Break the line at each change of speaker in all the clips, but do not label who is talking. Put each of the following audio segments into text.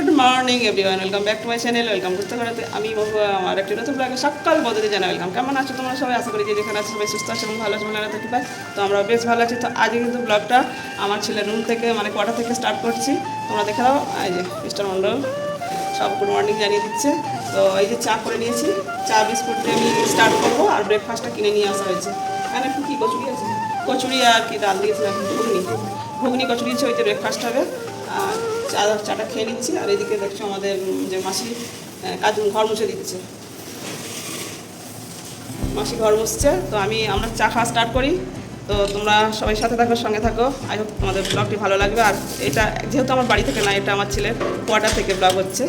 Good morning everyone welcome back to my channel welcome করতে করতে আমি আমার একটি নতুন ব্লগে সকাল বদলে জানা ওয়েলকাম কেমন আছো তোমরা সবাই? আশা করি যে যেখানে আছো সবাই সুস্থ আছে এবং ভালো আছে মনে থাকি। পাই তো আমরা বেশ ভালো আছি। তো আজকে কিন্তু ব্লগটা আমার ছেলের রুম থেকে মানে কোয়ার্টার থেকে স্টার্ট করছি। তোমরা দেখে দাও এই যে মিস্টার মন্ডল সব গুড মর্নিং জানিয়ে দিচ্ছে। তো এই যে চা করে নিয়েছি। চা, বিস্কুট আমি স্টার্ট করব আর ব্রেকফাস্টটা কিনে নিয়ে আসা হয়েছে। এখানে একটু কী কচুরি আছে? কচুরি আর কি ডাল দিয়েছিলাম। ঘুগনি। ঘুগনি, কচুরি হচ্ছে ওই যে ব্রেকফাস্ট হবে। আর চা চাটা খেয়ে নিচ্ছি, আর এদিকে দেখছ আমাদের যে মাসি কাজ ঘর মুছে দিচ্ছে। মাসি ঘর মুছছে, তো আমি, আমরা চা খাওয়া স্টার্ট করি। তো তোমরা সবাই সাথে থাকো, সঙ্গে থাকো। আই হোপ তোমাদের ব্লগটি ভালো লাগবে। আর এটা, যেহেতু আমার বাড়ি থেকে না, এটা আমার ছেলের কোয়ার্টার থেকে ব্লগ হচ্ছে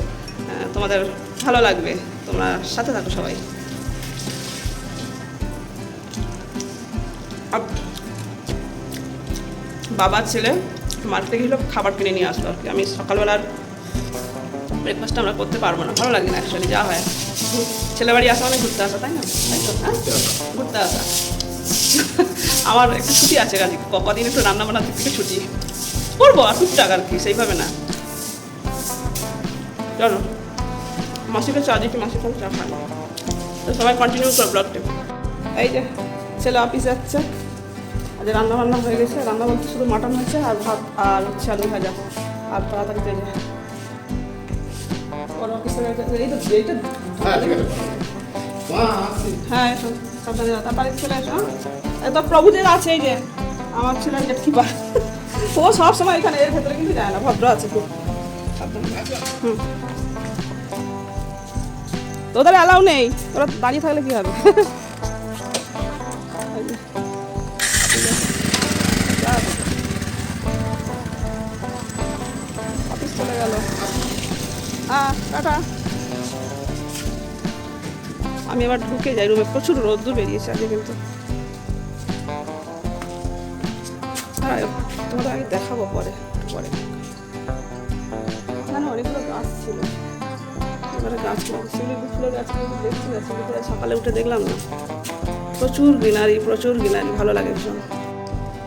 তোমাদের ভালো লাগবে। তোমরা সাথে থাকো সবাই। বাবার ছেলে মার্কেটে গেছিল খাবার কিনে নিয়ে আসলো আর কি। আমি সকালবেলার ব্রেকফাস্ট আমরা করতে পারব না, ভালো লাগে না অ্যাকচুয়ালি যা হয়। ছেলে বাড়ি আসা মানে ঘুরতে আসা, তাই না? হ্যাঁ? ঘুরতে আসা। আমার একটু ছুটি আছে কাজে কদিন একটু রান্না বান্না থেকে ছুটি। করব আর টুকটাক আর কি, সেইভাবে না। চলো, মাসিকে চা দিচ্ছি মাসি কোনো চা না। তো সবাই কন্টিনিউ করো ব্লগটা এই যে, ছেলে অফিস যাচ্ছে। আজ রান্না বান্না হয়ে গেছে। রান্না বলতে শুধু মাটন হয়েছে আর ভাত আর হচ্ছে আলু ভাজা। আর তাড়াতাড়ি তো
হ্যাঁ
হ্যাঁ এসো। তারপরে চলে এসো হ্যাঁ? এই তো প্রভুদের আছে এই যে। আমার ছেলে গেট কিপার। ও সব সময় এখানে এর ভেতরে কিন্তু যায় না। ভদ্র আছে খুব। হুম। তোদের অ্যালাউ নেই। তোরা দাঁড়িয়ে থাকলে কি হবে? টাটা। আমি আবার ঢুকে যাই রুমে। প্রচুর রোদ্দুর বেরিয়েছে আজকে কিন্তু। তোমাদের আগে দেখাবো পরে পরে। না অনেকগুলো গাছ ছিল। এবারে দেখছি না সকালে উঠে দেখলাম না। প্রচুর গ্রিনারি প্রচুর গ্রিনারি। ভালো লাগে ভীষণ।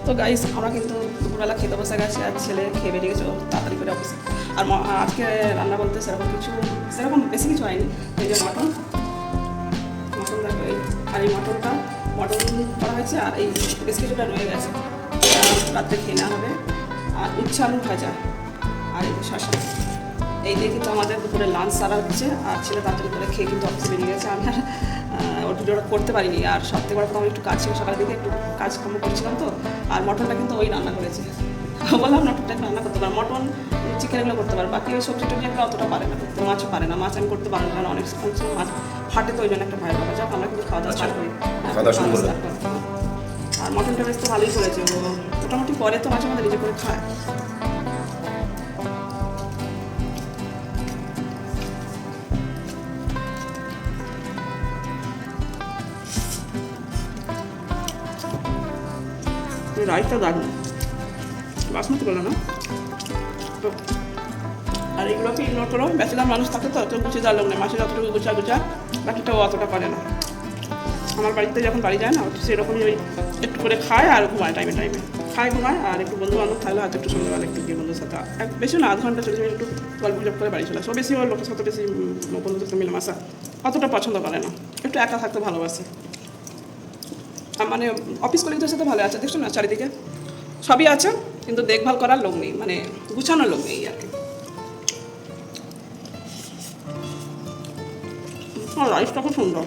তো গাইস আমরা কিন্তু দুপুরবেলা খেতে বসে গেছি আর ছেলে খেয়ে বেরিয়ে গেছে, ও তাড়াতাড়ি করে অফিসে। আর আজকে রান্না বলতে সেরকম কিছু সেরকম বেশি কিছু হয়নি, এই যে মটন। মটন দেখো এই আর এই মটনটা, মটন করা হয়েছে আর এই বেশ কিছুটা রয়ে গেছে। রাত্রে খেয়ে নেওয়া হবে। আর উচ্ছে ভাজা আর এই শশা এই দিয়ে কিন্তু আমাদের দুপুরে লাঞ্চ সারা হচ্ছে আর ছেলে তাড়াতাড়ি করে খেয়ে কিন্তু অফিসে বেরিয়ে গেছে। আমি আর ওর ভিডিওটা করতে পারিনি। আর সব থেকে বড় কথা আমি একটু কাজ ছিল সকালের দিকে একটু কাজকর্ম করছিলাম তো আর মটনটা কিন্তু ওই রান্না করেছে। বললাম মটনটা রান্না করতে পারে মটন চিকেন এগুলো করতে পারে বাকি ওই সবজি টবজি এগুলো অতটা পারে না করতে মাছও পারে না মাছ আমি করতে পারব না কারণ অনেক সময় মাছ ফাটে তো ওই জন্য একটা ভয় পাবে যাক আমরা কিন্তু খাওয়া দাওয়া করি
দাওয়া শুরু করো।
আর মটনটা বেশ তো ভালোই করেছে মোটামুটি পরে তো মাঝে মাঝে নিজে করে খায়। রাইসটা দারুণ বাসমতি বলো না। তো, আর এগুলোকে ইগনোর করো? ব্যাচেলার মানুষ থাকে তো অত গুছিয়ে দেওয়ার লোক নেই। মাসে যতটুকু গুছা গুছা বাকিটাও অতটা করে না। আমার বাড়িতে যখন বাড়ি যায় না সেরকমই ওই একটু করে খায় আর ঘুমায় টাইমে টাইমে খায়, ঘুমায়, আর একটু বন্ধু বান্ধব থাকলে হয়তো একটু সন্ধ্যাবেলা একটু গিয়ে বন্ধুর সাথে এক বেশি না, আধ ঘণ্টা চলে যাবে একটু গল্প গুজব করে বাড়ি চলে আসে। বেশি ওর লোকের সাথে বেশি বন্ধুদের সাথে মিলেমাশা। অতটা পছন্দ করে না। একটু একা থাকতে ভালোবাসে। মানে অফিস কলিগদের সাথে ভালো আছে, দেখছ না চারিদিকে? সবই আছে, কিন্তু দেখভাল করার লোক নেই মানে গুছানোর লোক নেই আর কি। রাইসটা খুব সুন্দর।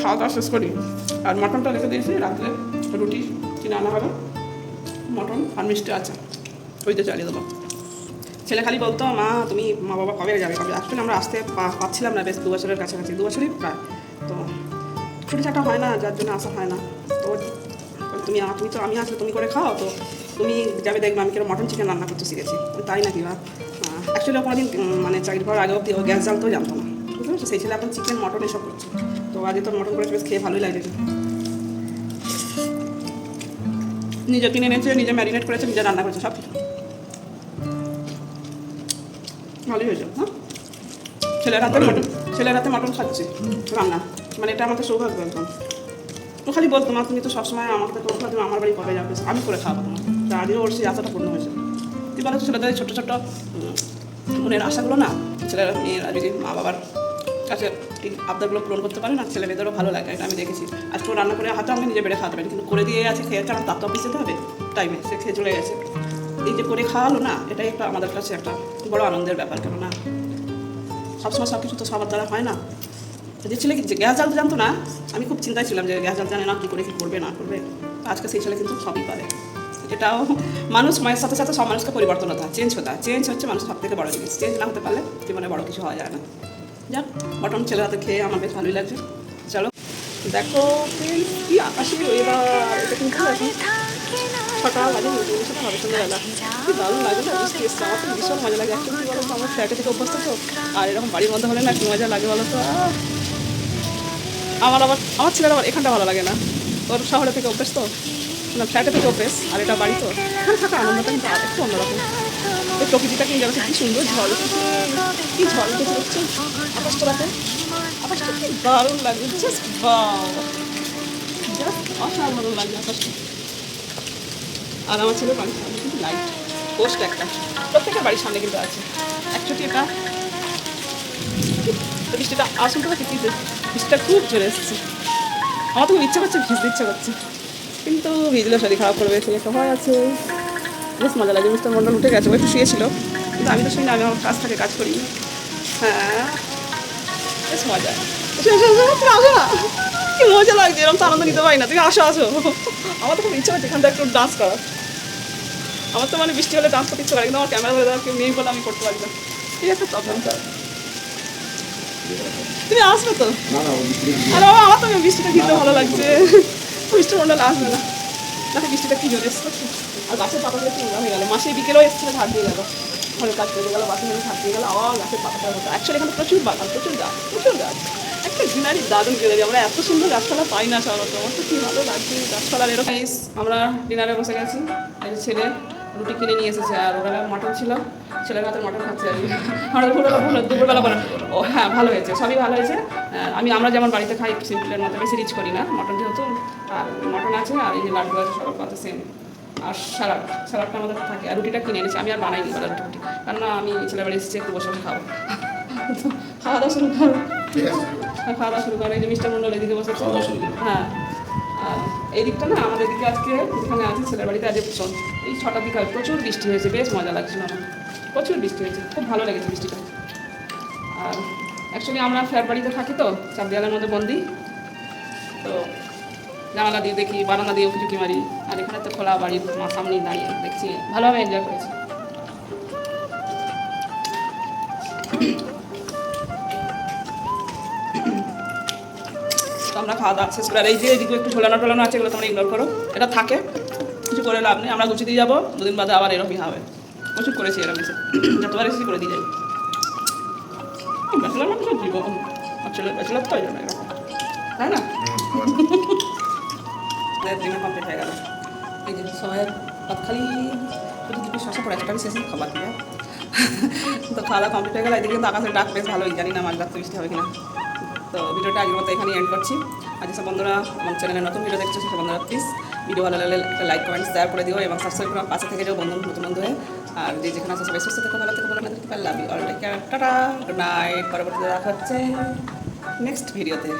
খাওয়া দাওয়া শেষ করি। আর মটনটা রেখে দিয়েছি, রাত্রে রুটি কিনে আনা হবে। মটন আর মিষ্টি আছে ওইটা চালিয়ে দেবো। ছেলে খালি বলতো মা তুমি মা বাবা কবে যাবে? কবে আসলে আমরা আসতে পা- পাচ্ছিলাম না বেশ দু বছরের কাছাকাছি দু বছরই প্রায়। তো ছুটি ছাটা হয় না যার জন্য আসা হয় না। তো তুমি তুমি তো আমি আসলে তুমি করে খাও তো তুমি যাবে দেখবে আমি কীরকম মটন চিকেন রান্না করতে শিখেছি। তাই নাকি বা? অ্যাকচুয়ালি কোনোদিন উম, মানে চাকরি করার আগে অব্দি ও গ্যাস জ্বালতেও জানতো না। বুঝতে পারছ? সেই ছেলে এখন চিকেন মটন এসব করছে। তো আজকে তো মটন করে বেশ খেয়ে ভালোই লাগছে। নিজে কিনে এনেছে নিজে ম্যারিনেট করেছে নিজে রান্না করেছে সব কিছু। ভালোই হয়েছে হ্যাঁ? ছেলের হাতে মটন ছেলের হাতে মটন খাচ্ছি রান্না। মানে এটা আমাদের সৌভাগ্য একদম। তো খালি বলতো মা তুমি তো সবসময় আমাকে তো তুমি আমার বাড়ি কবে যাবে? আমি করে খাওয়াবো তোমার তা আজও ওর সেই আশাটা পূর্ণ হয়েছে। কি বলো ছেলেদের ছোটো ছোটো মনের আশাগুলো না ছেলেরা মেয়েরা যদি মা বাবার কাছে এই আবদারগুলো পূরণ করতে পারে না ছেলে মেয়েদেরও ভালো লাগে এটা আমি দেখেছি। আজকে রান্না করে হাতে আমি নিজে বেড়ে খাওয়াতে পারি কিন্তু করে দিয়ে আছে খেয়ে কারণ তার তো অফিস যেতে হবে? টাইমে সে খেয়ে চলে গেছে। এই যে করে খাওয়ালো না এটাই একটা আমাদের কাছে একটা বড় আনন্দের ব্যাপার কেননা সবসময় সব কিছু তো সবার দ্বারা হয় না। যে ছেলে গ্যাস জ্বালতে জানতো না আমি খুব চিন্তায় ছিলাম যে গ্যাস জানে না কী করে কী করবে না করবে। আজকে সেই ছেলে কিন্তু সবই পারে। এটাও মানুষ মায়ের সাথে সাথে সব মানুষকে পরিবর্তন হতে হয় চেঞ্জ হতে হয়। চেঞ্জ হচ্ছে মানুষ সব থেকে বড় জিনিস। চেঞ্জ না হতে পারলে জীবনে বড় কিছু হওয়া যায় না। যাক মটন ছেলে হাতে খেয়ে আমার বেশ ভালোই লাগছে। চলো দেখো কি আকাশে ওয়েদার এটা কিন্তু এখন ছটা বাজে সাথে হবে সন্ধ্যাবেলা কি দারুণ লাগে না? বৃষ্টি এসছে আমার তো ভীষণ মজা লাগে অ্যাকচুয়ালি বলো তো আমার ফ্ল্যাটে থেকে অভ্যস্ত তো। আর এরকম বাড়ির মধ্যে হলে না কি মজা লাগে বলো তো আমার আবার, আমার ছেলের আবার এখানটা ভালো লাগে না। ওর শহরে থেকে অভ্যেস তো। না, ফ্ল্যাটে থেকে অভ্যেস, আর এটা বাড়ি তো। এখানে থাকা আনন্দটা কিন্তু আর একটু অন্যরকম। এই প্রকৃতিটা কিন্তু যাচ্ছে কি সুন্দর ঝড় কি ঝড় উঠেছে, দেখছ? আকাশটা রাখে আকাশটা কি দারুণ লাগে জাস্ট বাও জাস্ট অসাধারণ লাগে আকাশটা। আর আমার ছেলে বাড়ির সামনে কিন্তু লাইট পোস্ট একটা। প্রত্যেকের বাড়ির সামনে কিন্তু আছে। অ্যাকচুয়ালি এটা বৃষ্টিটা আসুন তো কি বৃষ্টিটা খুব জোরে এসেছে। আমার তো খুব ইচ্ছা করছে ভিজতে ইচ্ছা করছে। কিন্তু ভিজলে, শরীর খারাপ করবে সেই একটা ভয় আছে। বেশ মজা লাগে মিস্টার মন্ডল উঠে গেছে, ও একটু শুয়েছিল। কিন্তু আমি তো শুনি আমি আমার কাজ থেকে, কাজ করি। হ্যাঁ বেশ মজা। কি মজা লাগছে এরকম তো আনন্দ নিতে পারি না। তুমি আসো আসো। আমার তো খুব ইচ্ছা হচ্ছে এখানটা একটু ডান্স করার। আমার তো মানে বৃষ্টি হলে ডান্স করতে ইচ্ছে করে কিন্তু আমার ক্যামেরা ধরে কেউ নেই বলে আমি করতে পারি না। এই একটা প্রবলেম তুমি আসবে তো? আরে বাবা আমার তো বৃষ্টিটা ভিজতে ভালো লাগছে। বৃষ্টির মন্ডল আসবে না। দেখো বৃষ্টিটা কি জোরে এসছে। আর গাছের পাতাগুলো কি হয়ে গেল। মাসে বিকেলেও এসেছিল ঝাড় দিয়ে গেল। ঘরের কাজ করে গেল বাসে ঝাড় দিয়ে গেল আবার গাছের পাতাটা হতো অ্যাকচুয়ালি এখানে প্রচুর বাগান প্রচুর গাছ প্রচুর গাছ। একটা গ্রিনারি দারুণ গ্রিনারি আমরা এত সুন্দর গাছপালা পাই না সাধারণত আমার তো কি ভালো লাগছে গাছপালার এরকম। আমরা ডিনারে বসে গেছি। ছেলে রুটি কিনে নিয়ে এসেছে আর ওবেলা মটন ছিল। ছেলের হাতে মটন খাচ্ছে আর। আমরা দুপুরবেলা বলল দুপুরবেলা বলো ও হ্যাঁ ভালো হয়েছে, সবই ভালো হয়েছে। আমি, আমরা যেমন বাড়িতে খাই সিম্পলের মতো বেশি রিচ করি না। মটন যেহেতু, আর মটন আছে আর এই যে লাড্ডু আছে, সবার কথা সেম আর স্যালাড স্যালাডটা আমাদের থাকে। আর রুটিটা কিনে এনেছি। আমি আর বানাইনি বলে রুটি রুটি। কেননা আমি ছেলের বাড়ি এসেছি, একটু বসে খাব। খাওয়া দাওয়া শুরু করো। খাওয়া দাওয়া শুরু করো এই যে মিস্টার মন্ডল এদিকে
করো।
হ্যাঁ। আর এই দিকটা না আমাদের দিকে আজকে যেখানে আছে ছেলের বাড়িতে আজ প্রচুর। এই ছটার দিকে প্রচুর বৃষ্টি হয়েছে বেশ মজা লাগছিল আমার। প্রচুর বৃষ্টি হয়েছে খুব ভালো লেগেছে বৃষ্টিটা। আর অ্যাকচুয়ালি আমরা ফ্ল্যাট বাড়িতে থাকি তো চার দেওয়ালের মধ্যে বন্দি। তো জানালা দিয়ে দেখি বারান্দা দিয়েও কিছু কি মারি। আর এখানে তো খোলা বাড়ি মা সামনেই দাঁড়িয়ে দেখছি। ভালোভাবে এনজয় করেছি। তো আমরা খাওয়া দাওয়া শেষ করে এই যে এদিকে একটু ঝোলানো টোলানো আছে, এগুলো তোমরা ইগনোর করো। এটা থাকে, কিছু করে লাভ নেই, আমরা গুছিয়ে দিয়ে যাব, দুদিন বাদে আবার এরকমই হবে। প্রচুর করেছি এরকম এসে যতবার এসেছি করে দিয়ে যাই। ব্যাচেলার মানুষের জীবন আর ছেলে ব্যাচেলার তো এই জন্য এরকম। তাই না? ডিনার কমপ্লিট হয়ে গেল। এই যে সবাই খালি, শুধু দুটো শশা পড়ে আছে আমি শেষে খাবার দিয়ে। তো খাওয়া কমপ্লিট হয়ে গেল, এদিকে কিন্তু আকাশের ডাক বেশ ভালোই, জানি না মাঝ রাত্রে বৃষ্টি হবে কিনা। তো ভিডিওটা আগের মতো এখানেই এন্ড করছি। আর যেসব বন্ধুরা আমার চ্যানেলে নতুন ভিডিও দেখছ সেসব বন্ধুরা প্লিজ ভিডিও ভালো লাগলে একটা লাইক কমেন্ট শেয়ার করে দিও এবং সাবস্ক্রাইব করে পাশে থেকে যাও বন্ধু, নতুন বন্ধু হয়ে। আর যে যেখানে আছে সবাই সুস্থ থেকে, ভালো থেকে ভালো না লাভ আমি all take care tata good night পরবর্তীতে দেখা হচ্ছে নেক্সট ভিডিওতে